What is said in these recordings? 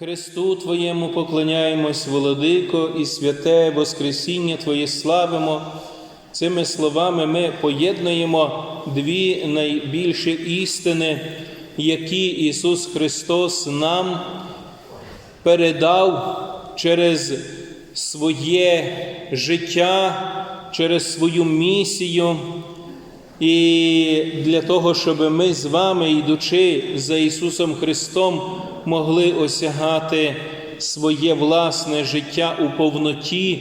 Христу Твоєму поклоняємось, Володико, і святе Воскресіння Твоє славимо. Цими словами ми поєднуємо дві найбільші істини, які Ісус Христос нам передав через своє життя, через свою місію. І для того, щоб ми з вами, йдучи за Ісусом Христом, могли осягати своє власне життя у повноті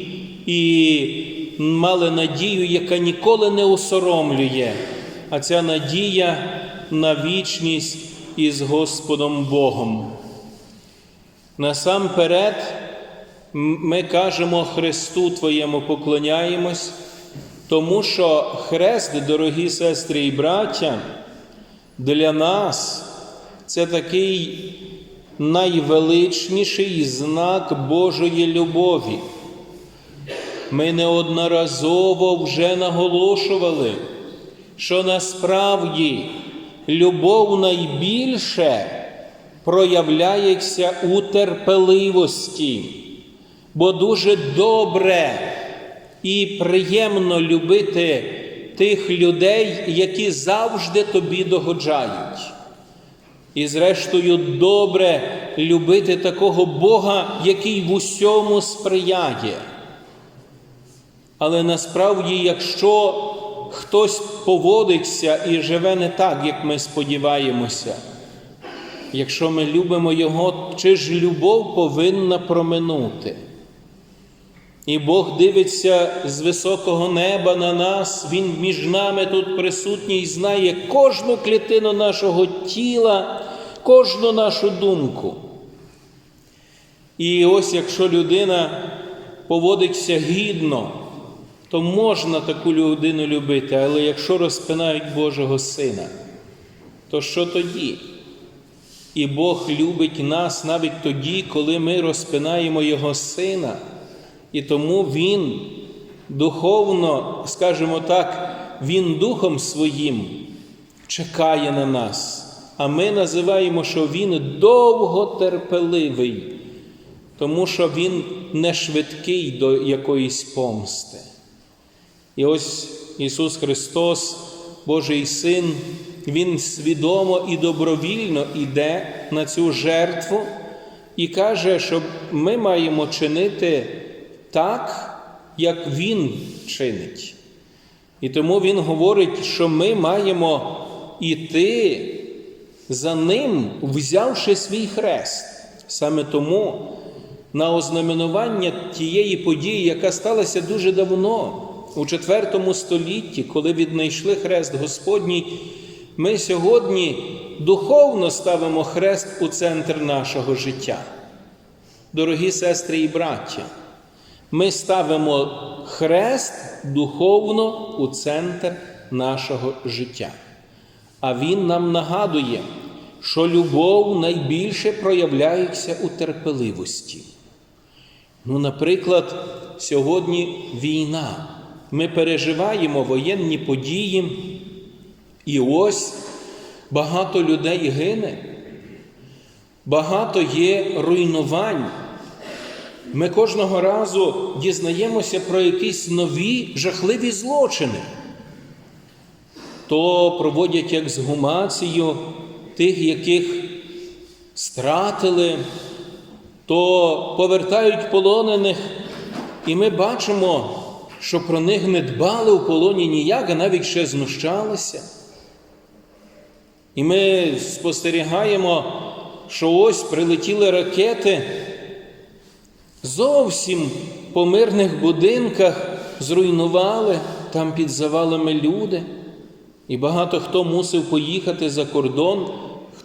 і мали надію, яка ніколи не осоромлює, а ця надія на вічність із Господом Богом. Насамперед, ми кажемо Христу Твоєму поклоняємось, тому що хрест, дорогі сестри і браття, для нас це такий найвеличніший знак Божої любові. Ми неодноразово вже наголошували, що насправді любов найбільше проявляється у терпеливості, бо дуже добре і приємно любити тих людей, які завжди тобі догоджають. І, зрештою, добре любити такого Бога, який в усьому сприяє. Але насправді, якщо хтось поводиться і живе не так, як ми сподіваємося, якщо ми любимо Його, чи ж любов повинна проминути? І Бог дивиться з високого неба на нас, Він між нами тут присутній, знає кожну клітину нашого тіла, кожну нашу думку. І ось якщо людина поводиться гідно, то можна таку людину любити, але якщо розпинають Божого Сина, то що тоді? І Бог любить нас навіть тоді, коли ми розпинаємо Його Сина. І тому Він духовно, скажімо так, Він Духом Своїм чекає на нас. А ми називаємо, що Він довготерпеливий, тому що Він не швидкий до якоїсь помсти. І ось Ісус Христос, Божий Син, Він свідомо і добровільно йде на цю жертву і каже, що ми маємо чинити так, як Він чинить. І тому Він говорить, що ми маємо іти за Ним, взявши свій хрест. Саме тому на ознаменування тієї події, яка сталася дуже давно, у IV столітті, коли віднайшли хрест Господній, ми сьогодні духовно ставимо хрест у центр нашого життя. Дорогі сестри і браття, ми ставимо хрест духовно у центр нашого життя. А Він нам нагадує, що любов найбільше проявляється у терпеливості. Ну, наприклад, сьогодні війна. Ми переживаємо воєнні події, і ось багато людей гине, багато є руйнувань. Ми кожного разу дізнаємося про якісь нові жахливі злочини. То проводять ексгумацію тих, яких стратили, то повертають полонених, і ми бачимо, що про них не дбали у полоні ніяк, а навіть ще знущалися. І ми спостерігаємо, що ось прилетіли ракети зовсім по мирних будинках зруйнували там під завалами люди. І багато хто мусив поїхати за кордон,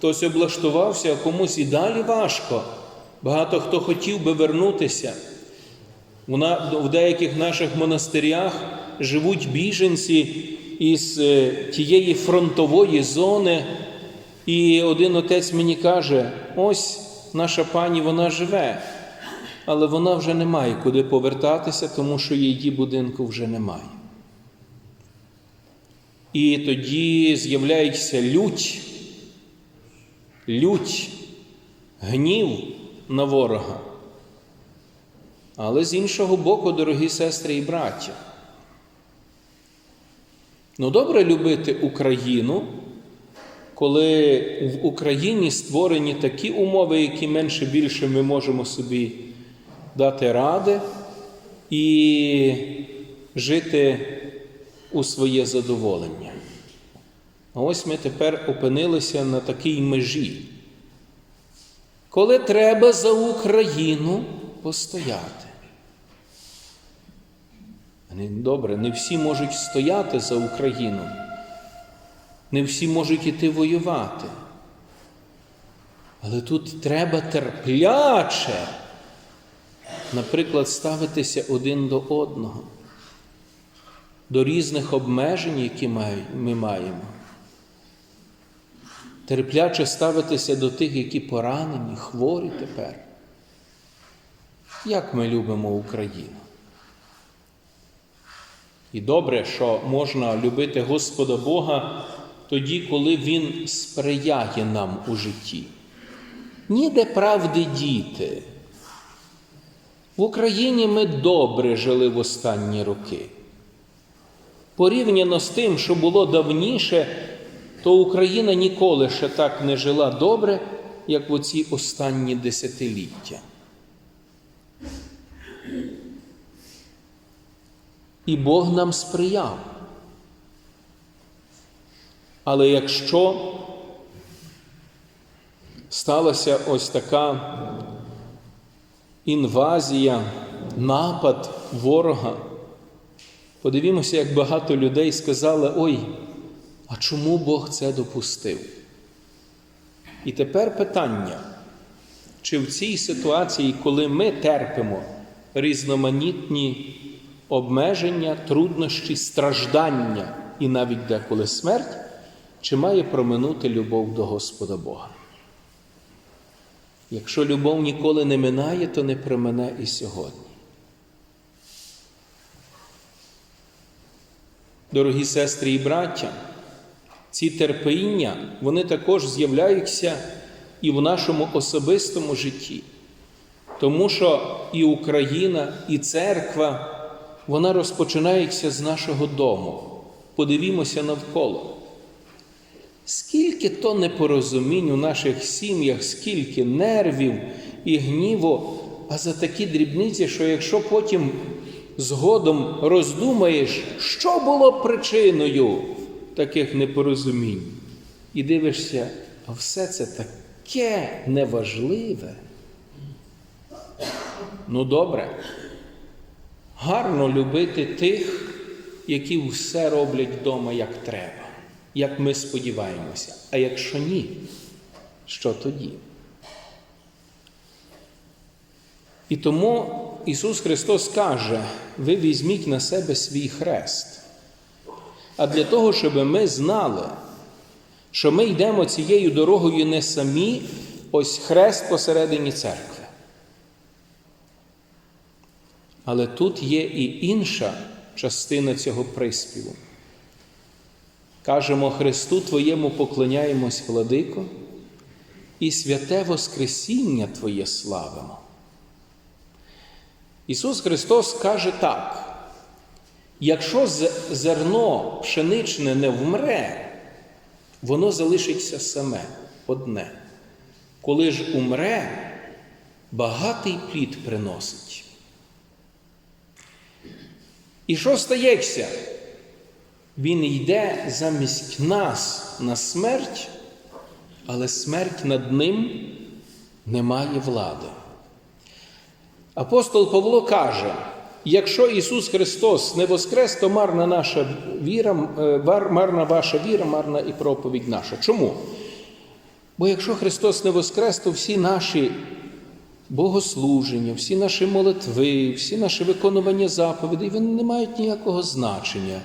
хтось облаштувався, а комусь і далі важко. Багато хто хотів би вернутися. Вона, в деяких наших монастирях живуть біженці із е, тієї фронтової зони. І один отець мені каже: ось наша пані вона живе, але вона вже не має куди повертатися, тому що її будинку вже немає. І тоді з'являється лють, лють, гнів на ворога. Але з іншого боку, дорогі сестри і браття, ну добре любити Україну, коли в Україні створені такі умови, які менше більше ми можемо собі дати ради і жити у своє задоволення. А ось ми тепер опинилися на такій межі, коли треба за Україну постояти. Добре, не всі можуть стояти за Україну, не всі можуть іти воювати. Але тут треба терпляче, наприклад, ставитися один до одного, до різних обмежень, які ми маємо. Терпляче ставитися до тих, які поранені, хворі тепер. Як ми любимо Україну? І добре, що можна любити Господа Бога тоді, коли Він сприяє нам у житті. Ніде правди діти. В Україні ми добре жили в останні роки. Порівняно з тим, що було давніше, то Україна ніколи ще так не жила добре, як в оці останні десятиліття. І Бог нам сприяв. Але якщо сталася ось така інвазія, напад ворога, подивімося, як багато людей сказали, ой, а чому Бог це допустив? І тепер питання, чи в цій ситуації, коли ми терпимо різноманітні обмеження, труднощі, страждання і навіть деколи смерть, чи має проминути любов до Господа Бога? Якщо любов ніколи не минає, то не промине і сьогодні. Дорогі сестри і браття, ці терпіння, вони також з'являються і в нашому особистому житті. Тому що і Україна, і церква, вона розпочинається з нашого дому. Подивімося навколо. Скільки то непорозумінь у наших сім'ях, скільки нервів і гніву, а за такі дрібниці, що якщо потім згодом роздумаєш, що було причиною таких непорозумінь, і дивишся, а все це таке неважливе. Ну, добре, гарно любити тих, які все роблять вдома як треба як ми сподіваємося. А якщо ні, що тоді? І тому Ісус Христос каже: ви візьміть на себе свій хрест. А для того, щоб ми знали, що ми йдемо цією дорогою не самі, ось хрест посередині церкви. Але тут є і інша частина цього приспіву. Кажемо Христу Твоєму поклоняємось, владико, і святе Воскресіння Твоє славимо. Ісус Христос каже так: якщо зерно пшеничне не вмре, воно залишиться саме одне. Коли ж умре, багатий плід приносить. І що стається? Він йде замість нас на смерть, але смерть над ним не має влади. Апостол Павло каже: якщо Ісус Христос не воскрес, то марна наша віра, марна ваша віра, марна і проповідь наша. Чому? Бо якщо Христос не воскрес, то всі наші богослуження, всі наші молитви, всі наші виконування заповідей, вони не мають ніякого значення.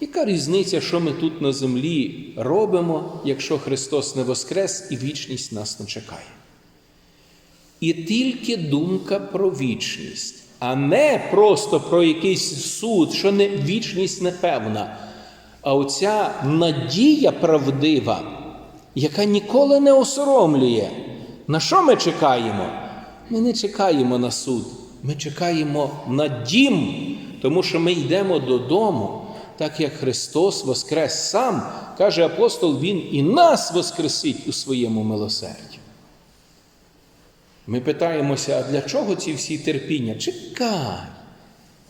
Яка різниця, що ми тут на землі робимо, якщо Христос не воскрес і вічність нас не чекає? І тільки думка про вічність, а не просто про якийсь суд, що не вічність непевна, а оця надія правдива, яка ніколи не осоромлює. На що ми чекаємо? Ми не чекаємо на суд, ми чекаємо на дім, тому що ми йдемо додому, так як Христос воскрес сам, каже апостол, Він і нас воскресить у своєму милосерді. Ми питаємося, а для чого ці всі терпіння? Чекай.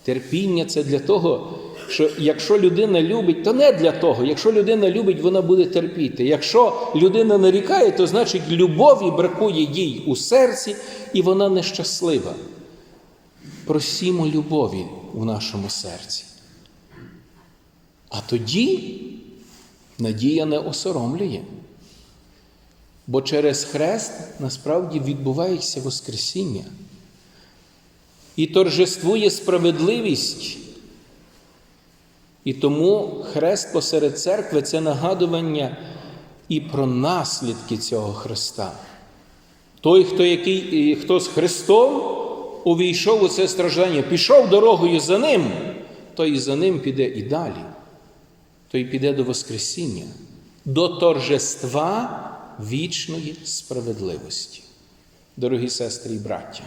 Терпіння це для того, що якщо людина любить, то не для того. Якщо людина любить, вона буде терпіти. Якщо людина нарікає, то значить любові бракує їй у серці, і вона нещаслива. Просімо любові в нашому серці. А тоді надія не осоромлює. Бо через хрест насправді відбувається Воскресіння. І торжествує справедливість. І тому хрест посеред церкви це нагадування і про наслідки цього Христа. Той, хто, який, хто з Христом увійшов у це страждання, пішов дорогою за ним, той за ним піде і далі. Той піде до Воскресіння, до торжества вічної справедливості. Дорогі сестри і браття.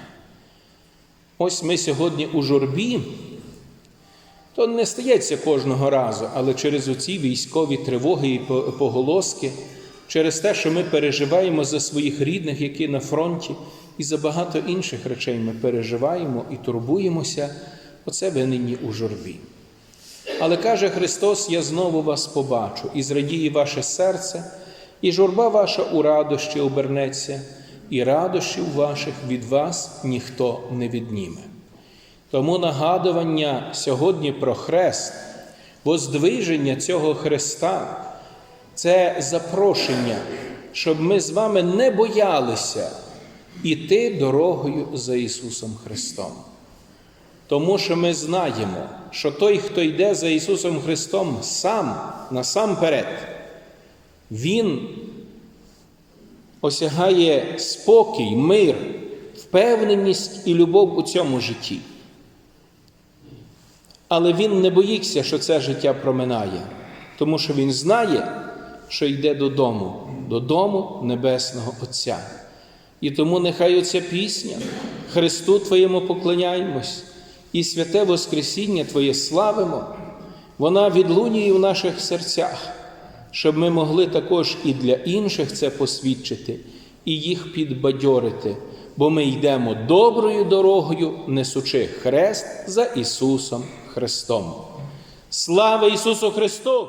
Ось ми сьогодні у журбі, то не стається кожного разу, але через оці військові тривоги і поголоски, через те, що ми переживаємо за своїх рідних, які на фронті, і за багато інших речей ми переживаємо і турбуємося, оце ви нині у журбі. Але каже Христос: Я знову вас побачу, і зрадіє ваше серце, і журба ваша у радощі обернеться, і радощів ваших від вас ніхто не відніме. Тому нагадування сьогодні про хрест, воздвиження цього Христа це запрошення, щоб ми з вами не боялися іти дорогою за Ісусом Христом. Тому що ми знаємо, що той, хто йде за Ісусом Христом сам, насамперед, Він осягає спокій, мир, впевненість і любов у цьому житті. Але він не боїться, що це життя проминає, тому що він знає, що йде додому, додому Небесного Отця. І тому нехай оця пісня, Христу Твоєму поклоняємось, і святе Воскресіння Твоє славимо, вона відлунює в наших серцях, щоб ми могли також і для інших це посвідчити, і їх підбадьорити, бо ми йдемо доброю дорогою, несучи хрест за Ісусом Христом. Слава Ісусу Христу!